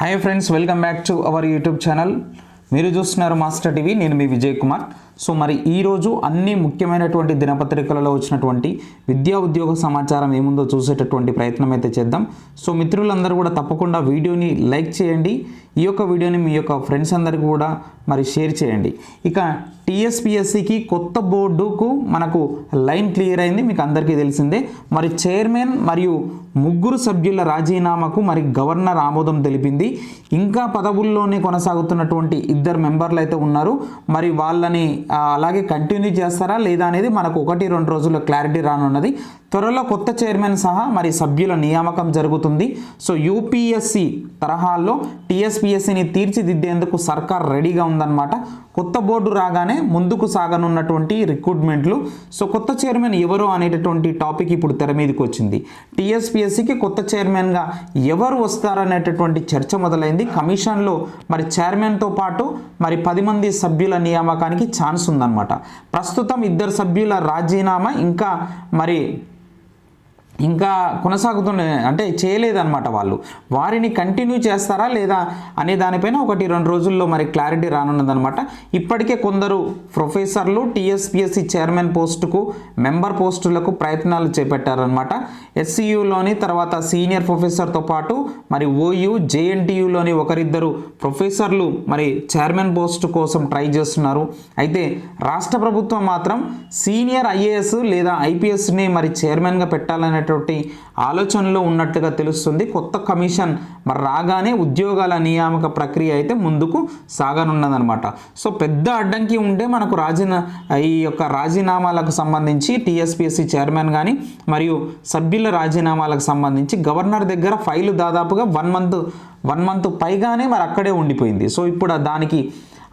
Hi friends welcome back to our YouTube channel మీరు చూస్తున్నారు master TV నేను మీ Vijay Kumar. So మరి ఈరోజు అన్ని ముఖ్యమైనటువంటి దినపత్రికలలో వచ్చినటువంటి విద్యా ఉద్యోగ సమాచారం ఏముందో చూసేటటువంటి ప్రయత్నం అయితే చేద్దాం. సో మిత్రులందరూ కూడా తప్పకుండా వీడియోని లైక్ చేయండి. ఈ యొక్క వీడియోని మీ యొక్క ఫ్రెండ్స్ అందరికీ కూడా మరి షేర్ చేయండి. ఇక టీఎస్పిఎస్సికి కొత్త బోర్డుకు మనకు లైన్ క్లియర్ అయింది. మీకు అందరికీ తెలిసిందే. మరి చైర్మన్ మరియు ముగ్గురు సభ్యుల రాజీనామాకు మరి గవర్నర్ ఆమోదం తెలిపింది. ఇంకా పదవుల్లోనే కొనసాగుతున్నటువంటి ఇద్దరు మెంబర్లు అయితే ఉన్నారు. మరి వాళ్ళని అలాగే కంటిన్యూ చేస్తారా లేదా అనేది మనకు ఒకటి రెండు రోజుల్లో క్లారిటీ రానున్నది. త్వరలో కొత్త చైర్మన్ సహా మరి సభ్యుల నియామకం జరుగుతుంది. సో యూపీఎస్సి తరహాల్లో టీఎస్పీఎస్సిని తీర్చిదిద్దేందుకు సర్కార్ రెడీగా ఉందన్నమాట. కొత్త బోర్డు రాగానే ముందుకు సాగనున్నటువంటి రిక్రూట్మెంట్లు. సో కొత్త చైర్మన్ ఎవరు అనేటటువంటి టాపిక్ ఇప్పుడు తెర మీదకి వచ్చింది. టీఎస్పీఎస్సికి కొత్త చైర్మన్గా ఎవరు వస్తారనేటటువంటి చర్చ మొదలైంది. కమిషన్లో మరి చైర్మన్తో పాటు మరి పది మంది సభ్యుల నియామకానికి ఛాన్స్ ఉందన్నమాట. ప్రస్తుతం ఇద్దరు సభ్యుల రాజీనామా ఇంకా మరి ఇంకా కొనసాగుతున్న అంటే చేయలేదన్నమాట వాళ్ళు. వారిని కంటిన్యూ చేస్తారా లేదా అనే దానిపైన ఒకటి రెండు రోజుల్లో మరి క్లారిటీ రానున్నదనమాట ఇప్పటికే కొందరు ప్రొఫెసర్లు టీఎస్పిఎస్సి చైర్మన్ పోస్టుకు మెంబర్ పోస్టులకు ప్రయత్నాలు చేపట్టారనమాట ఎస్సీయూలోని తర్వాత సీనియర్ ప్రొఫెసర్తో పాటు మరి ఓయూ జేఎన్టీయూలోని ఒకరిద్దరు ప్రొఫెసర్లు మరి చైర్మన్ పోస్టు కోసం ట్రై చేస్తున్నారు. అయితే రాష్ట్ర ప్రభుత్వం మాత్రం సీనియర్ ఐఏఎస్ లేదా ఐపీఎస్ని మరి చైర్మన్గా అనేటువంటి ఆలోచనలో ఉన్నట్టుగా తెలుస్తుంది. కొత్త కమిషన్ మరి రాగానే ఉద్యోగాల నియామక ప్రక్రియ అయితే ముందుకు సాగనున్నదనమాట సో పెద్ద అడ్డంకి ఉంటే మనకు రాజీనా ఈ యొక్క రాజీనామాలకు సంబంధించి టీఎస్పీఎస్సీ చైర్మన్ కానీ మరియు సభ్యుల రాజీనామాలకు సంబంధించి గవర్నర్ దగ్గర ఫైలు దాదాపుగా వన్ మంత్ వన్ మంత్ పైగానే మరి అక్కడే ఉండిపోయింది. సో ఇప్పుడు దానికి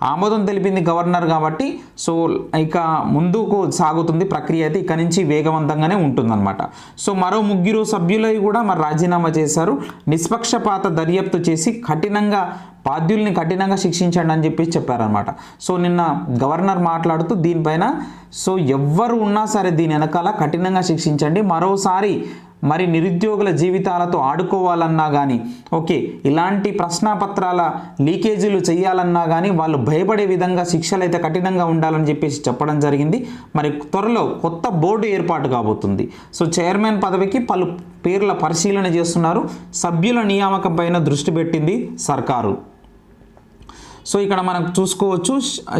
ఆమోదం తెలిపింది గవర్నర్ కాబట్టి సో ఇక ముందుకు సాగుతుంది ప్రక్రియ అయితే ఇక నుంచి వేగవంతంగానే ఉంటుందన్నమాట. సో మరో ముగ్గురు సభ్యులై కూడా మరి రాజీనామా చేశారు. నిష్పక్షపాత దర్యాప్తు చేసి కఠినంగా బాధ్యుల్ని కఠినంగా శిక్షించండి అని చెప్పి చెప్పారనమాట సో నిన్న గవర్నర్ మాట్లాడుతూ దీనిపైన సో ఎవ్వరు ఉన్నా సరే దీని వెనకాల కఠినంగా శిక్షించండి. మరోసారి మరి నిరుద్యోగుల జీవితాలతో ఆడుకోవాలన్నా కానీ ఓకే ఇలాంటి ప్రశ్నాపత్రాల లీకేజీలు చేయాలన్నా కానీ వాళ్ళు భయపడే విధంగా శిక్షలు అయితే కఠినంగా ఉండాలని చెప్పేసి చెప్పడం జరిగింది. మరి త్వరలో కొత్త బోర్డు ఏర్పాటు కాబోతుంది. సో చైర్మన్ పదవికి పలు పేర్ల పరిశీలన చేస్తున్నారు. సభ్యుల నియామకం పైన దృష్టి పెట్టింది సర్కారు. సో ఇక్కడ మనం చూసుకోవచ్చు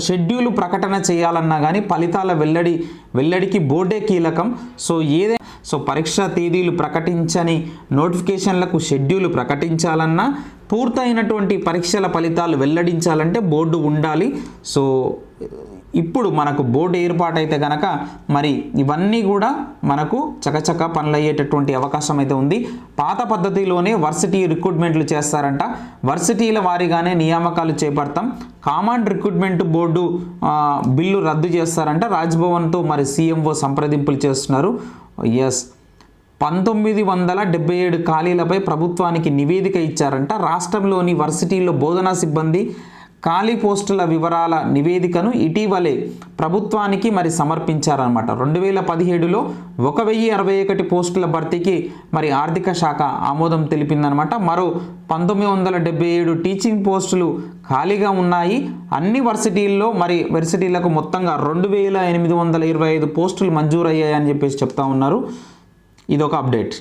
షెడ్యూల్ ప్రకటన చేయాలన్నా కానీ ఫలితాల వెల్లడి వెల్లడికి బోర్డే కీలకం. సో ఏదైనా సో పరీక్షా తేదీలు ప్రకటించని నోటిఫికేషన్లకు షెడ్యూల్ ప్రకటించాలన్నా పూర్తయినటువంటి పరీక్షల ఫలితాలు వెల్లడించాలంటే బోర్డు ఉండాలి. సో ఇప్పుడు మనకు బోర్డు ఏర్పాటైతే గనక మరి ఇవన్నీ కూడా మనకు చకచక పనులయ్యేటటువంటి అవకాశం అయితే ఉంది. పాత పద్ధతిలోనే వర్సిటీ రిక్రూట్మెంట్లు చేస్తారంట. వర్సిటీల వారీగానే నియామకాలు చేపడతాం. కామన్ రిక్రూట్మెంట్ బోర్డు బిల్లు రద్దు చేస్తారంట. రాజ్భవన్తో మరి సీఎంఓ సంప్రదింపులు చేస్తున్నారు. ఎస్ పంతొమ్మిది వందల డెబ్బై ఏడు ఖాళీలపై ప్రభుత్వానికి నివేదిక ఇచ్చారంట. రాష్ట్రంలోని వర్సిటీల్లో బోధనా సిబ్బంది ఖాళీ పోస్టుల వివరాల నివేదికను ఇటీవలే ప్రభుత్వానికి మరి సమర్పించారనమాట రెండు వేల పదిహేడులో ఒక వెయ్యి అరవై ఒకటి పోస్టుల భర్తీకి మరి ఆర్థిక శాఖ ఆమోదం తెలిపిందనమాట మరో పంతొమ్మిది వందల డెబ్బై ఏడు టీచింగ్ పోస్టులు ఖాళీగా ఉన్నాయి. అన్ని వర్సిటీల్లో మరి వర్సిటీలకు మొత్తంగా రెండు వేల ఎనిమిది వందల ఇరవై ఐదు పోస్టులు మంజూరయ్యాయని చెప్పేసి చెప్తా ఉన్నారు. ఇదొక అప్డేట్.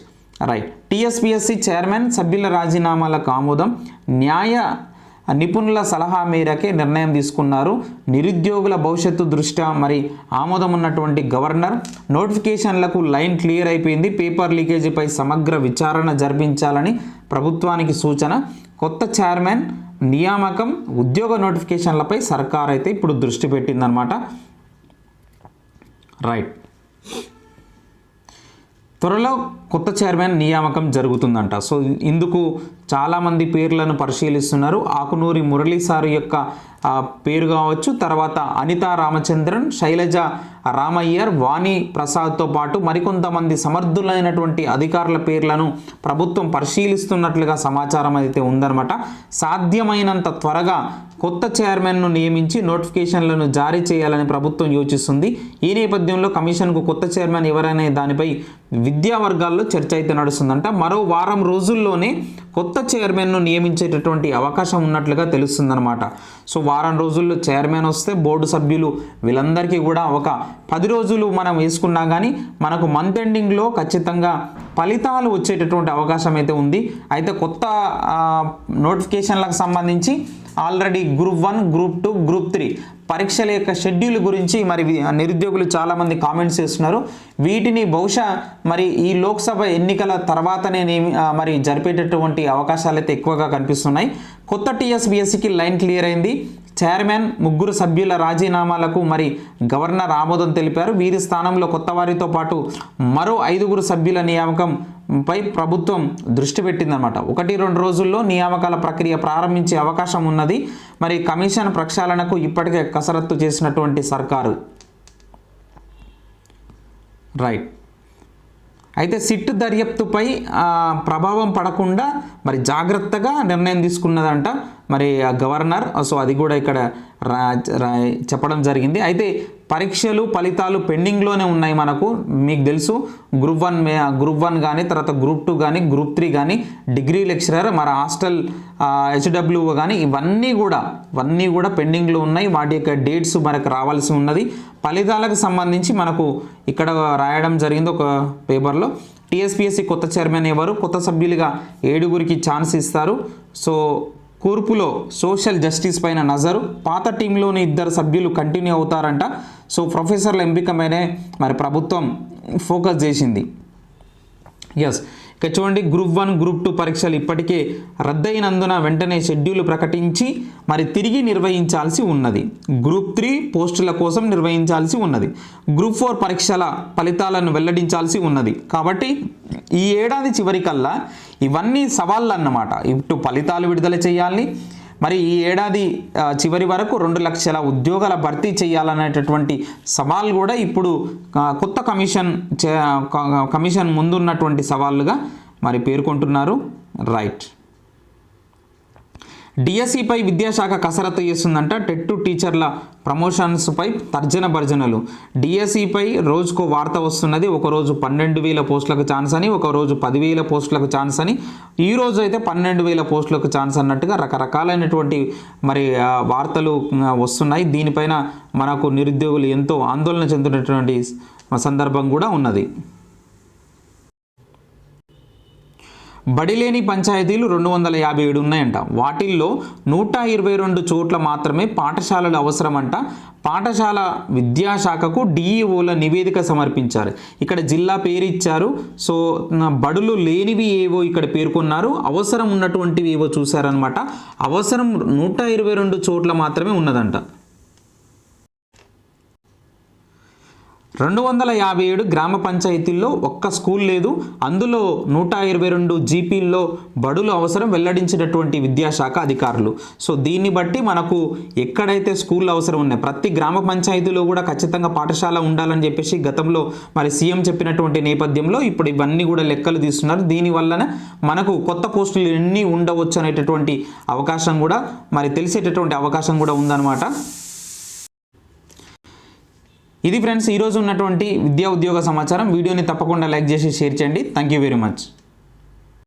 రైట్. టీఎస్పిఎస్సి చైర్మన్ సభ్యుల రాజీనామాలకు ఆమోదం. న్యాయ నిపుణుల సలహా మేరకే నిర్ణయం తీసుకున్నారు. నిరుద్యోగుల భవిష్యత్తు దృష్ట్యా మరి ఆమోదం ఉన్నటువంటి గవర్నర్. నోటిఫికేషన్లకు లైన్ క్లియర్ అయిపోయింది. పేపర్ లీకేజీపై సమగ్ర విచారణ జరిపించాలని ప్రభుత్వానికి సూచన. కొత్త చైర్మన్ నియామకం ఉద్యోగ నోటిఫికేషన్లపై సర్కార్ అయితే ఇప్పుడు దృష్టి పెట్టిందనమాట రైట్. త్వరలో కొత్త చైర్మన్ నియామకం జరుగుతుందంట. సో ఇందుకు చాలామంది పేర్లను పరిశీలిస్తున్నారు. ఆకునూరి మురళీ సార్ యొక్క పేరు కావచ్చు తర్వాత అనితా రామచంద్రన్ శైలజ రామయ్యర్ వాణి ప్రసాద్తో పాటు మరికొంతమంది సమర్థులైనటువంటి అధికారుల పేర్లను ప్రభుత్వం పరిశీలిస్తున్నట్లుగా సమాచారం అయితే ఉందన్నమాట. సాధ్యమైనంత త్వరగా కొత్త చైర్మన్ను నియమించి నోటిఫికేషన్లను జారీ చేయాలని ప్రభుత్వం యోచిస్తుంది. ఈ నేపథ్యంలో కమిషన్కు కొత్త చైర్మన్ ఎవరనే దానిపై విద్యా వర్గాల్లో చర్చ అయితే నడుస్తుందంట. మరో వారం రోజుల్లోనే కొత్త చైర్మన్ను నియమించేటటువంటి అవకాశం ఉన్నట్లుగా తెలుస్తుందన్నమాట. సో వారం రోజుల్లో చైర్మన్ వస్తే బోర్డు సభ్యులు వీళ్ళందరికీ కూడా ఒక పది రోజులు మనం వేసుకున్నా కానీ మనకు మంత్ ఎండింగ్లో ఖచ్చితంగా ఫలితాలు వచ్చేటటువంటి అవకాశం అయితే ఉంది. అయితే కొత్త నోటిఫికేషన్లకు సంబంధించి already group one group two group three పరీక్షల యొక్క షెడ్యూల్ గురించి మరి నిరుద్యోగులు చాలామంది కామెంట్స్ చేస్తున్నారు. వీటిని బహుశా మరి ఈ లోక్సభ ఎన్నికల తర్వాతనే మరి జరిపేటటువంటి అవకాశాలు అయితే ఎక్కువగా కనిపిస్తున్నాయి. కొత్త టీఎస్బిఎస్సికి లైన్ క్లియర్ అయింది. చైర్మన్ ముగ్గురు సభ్యుల రాజీనామాలకు మరి గవర్నర్ ఆమోదం తెలిపారు. వీరి స్థానంలో కొత్త వారితో పాటు మరో ఐదుగురు సభ్యుల నియామకం పై ప్రభుత్వం దృష్టి పెట్టిందన్నమాట. ఒకటి రెండు రోజుల్లో నియామకాల ప్రక్రియ ప్రారంభించే అవకాశం ఉన్నది. మరి కమిషన్ ప్రక్షాళనకు ఇప్పటికే కసరత్తు చేసినటువంటి సర్కారు. రైట్. అయితే సిట్ దర్యాప్తుపై ప్రభావం పడకుండా మరి జాగ్రత్తగా నిర్ణయం తీసుకున్నదంట మరి ఆ గవర్నర్ సో అది కూడా ఇక్కడ రా చెప్పడం జరిగింది. అయితే పరీక్షలు ఫలితాలు పెండింగ్లోనే ఉన్నాయి మనకు. మీకు తెలుసు గ్రూప్ వన్ మే గ్రూప్ వన్ కానీ తర్వాత గ్రూప్ టూ కానీ గ్రూప్ త్రీ కానీ డిగ్రీ లెక్చరర్ మరి హాస్టల్ హెచ్డబ్ల్యూ కానీ ఇవన్నీ కూడా ఇవన్నీ కూడా పెండింగ్లో ఉన్నాయి. వాటి యొక్క డేట్స్ మనకు రావాల్సి ఉన్నది. ఫలితాలకు సంబంధించి మనకు ఇక్కడ రాయడం జరిగింది ఒక పేపర్లో. టీఎస్పీఎస్సీ కొత్త చైర్మన్ ఎవరు? కొత్త సభ్యులుగా ఏడుగురికి ఛాన్స్ ఇస్తారు. సో కూర్పులో సోషల్ జస్టిస్ పైన నజరు పాత టీంలోని ఇద్దరు సభ్యులు కంటిన్యూ అవుతారంట. సో ప్రొఫెసర్ల ఎంపిక మీదే మరి ప్రభుత్వం ఫోకస్ చేసింది. ఎస్ ఇక చూడండి గ్రూప్ వన్ గ్రూప్ టూ పరీక్షలు ఇప్పటికే రద్దయినందున వెంటనే షెడ్యూల్ ప్రకటించి మరి తిరిగి నిర్వహించాల్సి ఉన్నది. గ్రూప్ త్రీ పోస్టుల కోసం నిర్వహించాల్సి ఉన్నది. గ్రూప్ ఫోర్ పరీక్షల ఫలితాలను వెల్లడించాల్సి ఉన్నది. కాబట్టి ఈ ఏడాది చివరికల్లా ఇవన్నీ సవాళ్ళు అన్నమాట ఇటు ఫలితాలు విడుదల చేయాలి మరి ఈ ఏడాది చివరి వరకు రెండు లక్షల ఉద్యోగాల భర్తీ చేయాలనేటటువంటి సవాల్ కూడా ఇప్పుడు కొత్త కమిషన్ చే- క- కమిషన్ ముందున్నటువంటి సవాళ్ళుగా మరి పేర్కొంటున్నారు. రైట్. డిఎస్సిపై విద్యాశాఖ కసరత్తు చేస్తుందంట టెట్టు టీచర్ల ప్రమోషన్స్పై తర్జన భర్జనలు. డిఎస్సిపై రోజుకో వార్త వస్తున్నది ఒకరోజు పన్నెండు వేల పోస్టులకు ఛాన్స్ అని ఒక రోజు పదివేల పోస్టులకు ఛాన్స్ అని. ఈ రోజు అయితే పన్నెండు వేల పోస్టులకు ఛాన్స్ అన్నట్టుగా రకరకాలైనటువంటి మరి వార్తలు వస్తున్నాయి. దీనిపైన మనకు నిరుద్యోగులు ఎంతో ఆందోళన చెందుతున్నటువంటి సందర్భం కూడా ఉన్నది. బడిలేని పంచాయతీలు రెండు వందల యాభై ఏడు ఉన్నాయంట. వాటిల్లో నూట ఇరవై రెండు చోట్ల మాత్రమే పాఠశాలలు అవసరమంట. పాఠశాల విద్యాశాఖకు డిఈఓల నివేదిక సమర్పించారు. ఇక్కడ జిల్లా పేరు ఇచ్చారు సో బడులు లేనివి ఏవో ఇక్కడ పేర్కొన్నారు. అవసరం ఉన్నటువంటివి ఏవో చూశారనమాట అవసరం నూట ఇరవై రెండు చోట్ల మాత్రమే ఉన్నదంట. రెండు వందల యాభై ఏడు గ్రామ పంచాయతీల్లో ఒక్క స్కూల్ లేదు. అందులో నూట ఇరవై రెండు జీపీల్లో బడులు అవసరం వెల్లడించినటువంటి విద్యాశాఖ అధికారులు. సో దీన్ని బట్టి మనకు ఎక్కడైతే స్కూల్ అవసరం ఉన్నాయి ప్రతి గ్రామ పంచాయతీలో కూడా ఖచ్చితంగా పాఠశాల ఉండాలని చెప్పేసి గతంలో మరి సీఎం చెప్పినటువంటి నేపథ్యంలో ఇప్పుడు ఇవన్నీ కూడా లెక్కలు తీస్తున్నారు. దీనివల్లన మనకు కొత్త పోస్టులు ఎన్ని ఉండవచ్చు అనేటటువంటి అవకాశం కూడా మరి తెలిసేటటువంటి అవకాశం కూడా ఉందన్నమాట. ఇది ఫ్రెండ్స్ ఈరోజు ఉన్నటువంటి విద్యా ఉద్యోగ సమాచారం. వీడియోని తప్పకుండా లైక్ చేసి షేర్ చేయండి. Thank you very much